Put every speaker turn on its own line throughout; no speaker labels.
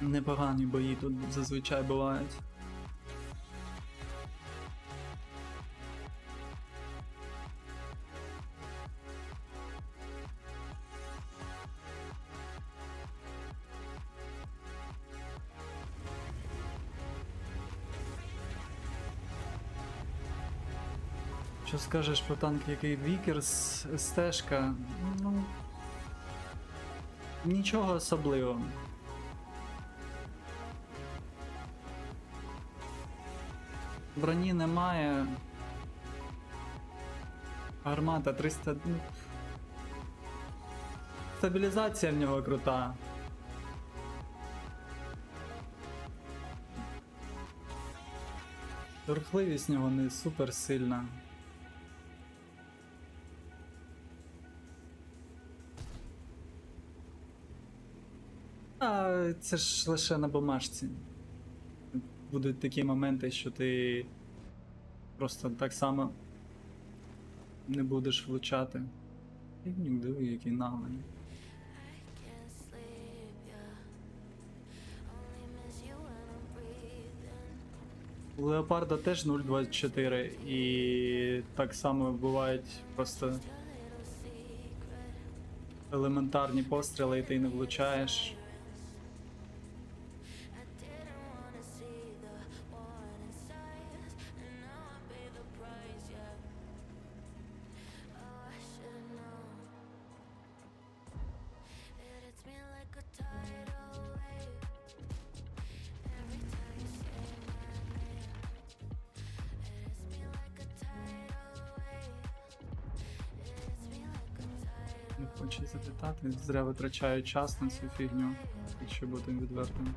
Непогані бої тут зазвичай бувають. Що скажеш про танк, який Вікерс, стежка? Ну. Нічого особливого. Броні немає. Гармата 300. ну, Стабілізація в нього крута. Рухливість в нього не супер сильна. А це ж лише на бумажці. Будуть такі моменти, що ти просто так само не будеш влучати. І диви, який наглий. У Леопарда теж 0.24 і так само бувають просто елементарні постріли, і ти не влучаєш. Хочу запитати, зря витрачаю час на цю фігню, якщо бути відвертим.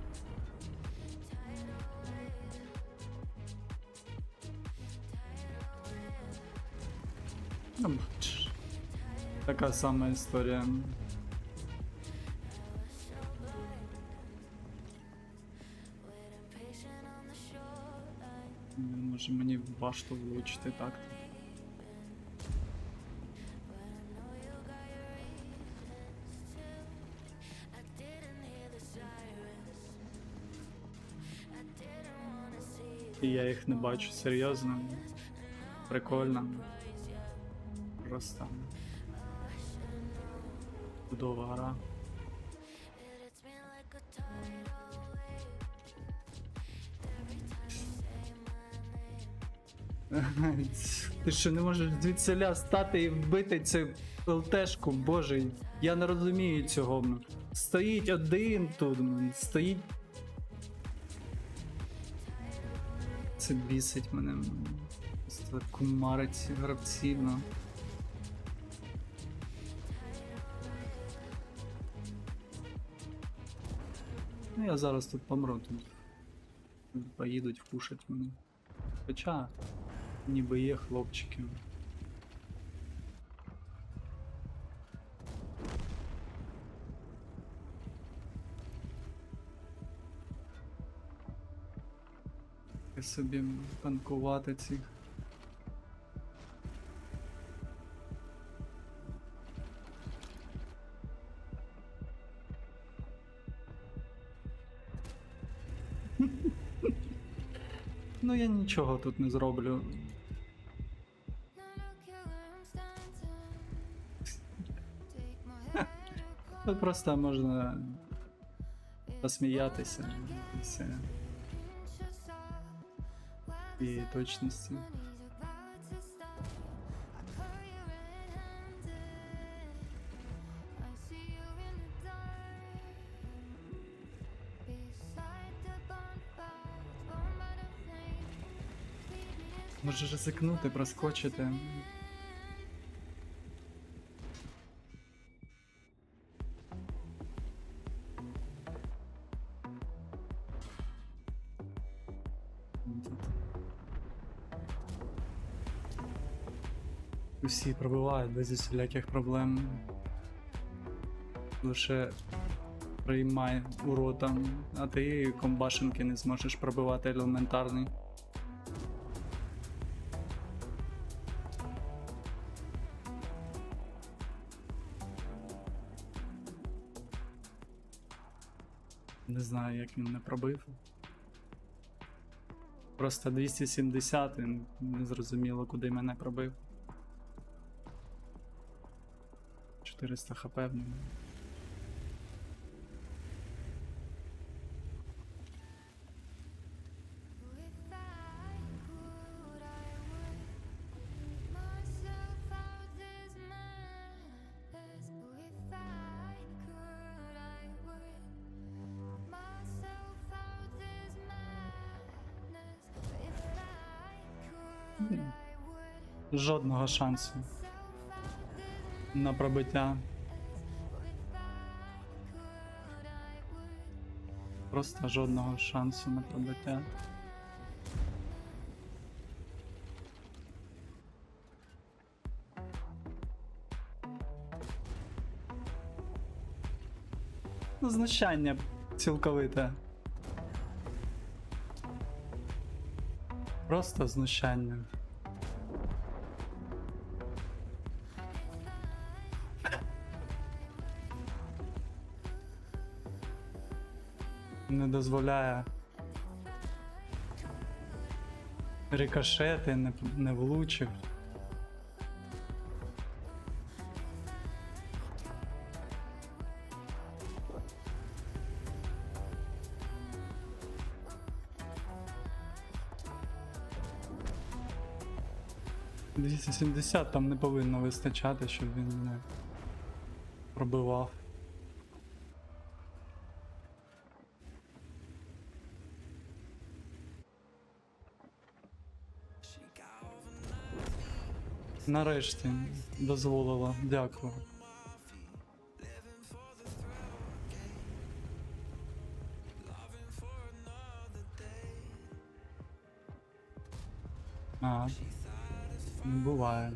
Ну, така сама історія. Може мені в башту влучити так.
But
І я їх не бачу серйозно. Прикольно. Просто. Чудова гра. Ти що не можеш звідсиля стати і вбити цю ЛТшку, боже, я не розумію цього. Стоїть один тут, стоїть. Це бісить мене. м. Просто кумарить гравців. ну. Ну я зараз тут помру тут. Поїдуть кушать мене. Хоча ніби є хлопчики. І собі танкувати цих. Ну я нічого тут не зроблю. Тут просто можна посміятися.
и точности.
Може ризикнути, проскочити. Усі пробивають без усіляких проблем. Лише приймай урота, а ти комбашенки не зможеш пробивати елементарний. Не знаю, як він не пробив. Просто 270 і не зрозуміло, куди мене пробив. 400 хп в ньому. Жодного шансу на пробиття. Просто жодного шансу на пробиття. Ну, Знущання цілковите. Просто знущання. Не дозволяє рикошети, не, не влучив. Двісті сімдесят там не повинно вистачати, щоб він не пробивав. Нарешті дозволила. Дякую. А, буває.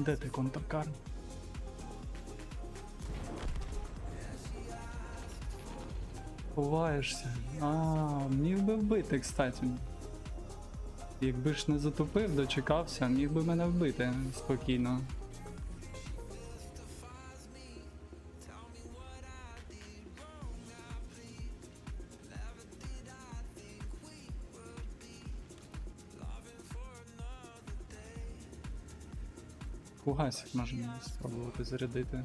Де ти контркар? Ховаєшся. А, міг би вбити, кстати. Якби ж не затопив, дочекався, міг би мене вбити спокійно. Фугасик можемо спробувати зарядити.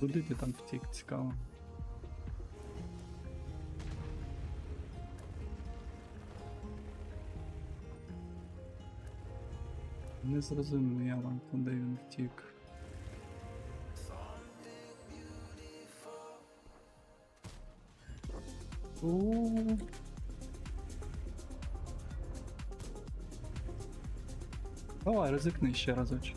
Куди ти там втік, цікаво. Не зрозуміло, куди він втік. У. Давай, ризикни ще разочок.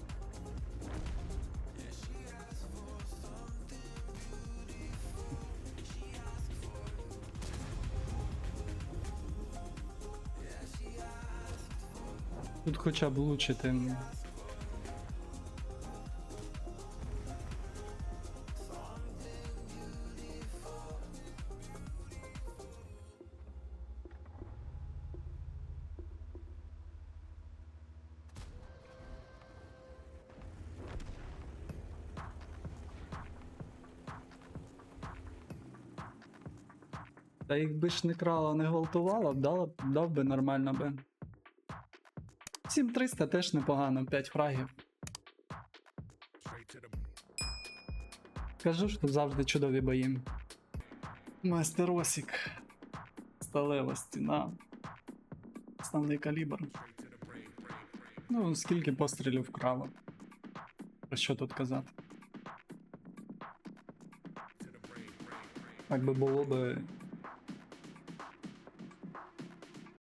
Тут хоча б влучити. Та якби ж не крала, не гвалтувала, дала, дав би нормально би. 7300 теж непогано, 5 фрагів. Кажу, що завжди чудові бої. Мастеросік. Сталева стіна. Основний калібр. Ну, скільки пострілів вкрала. Про що тут казати? Так би було би.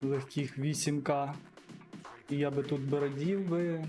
Легких 8К І я би тут би радів би,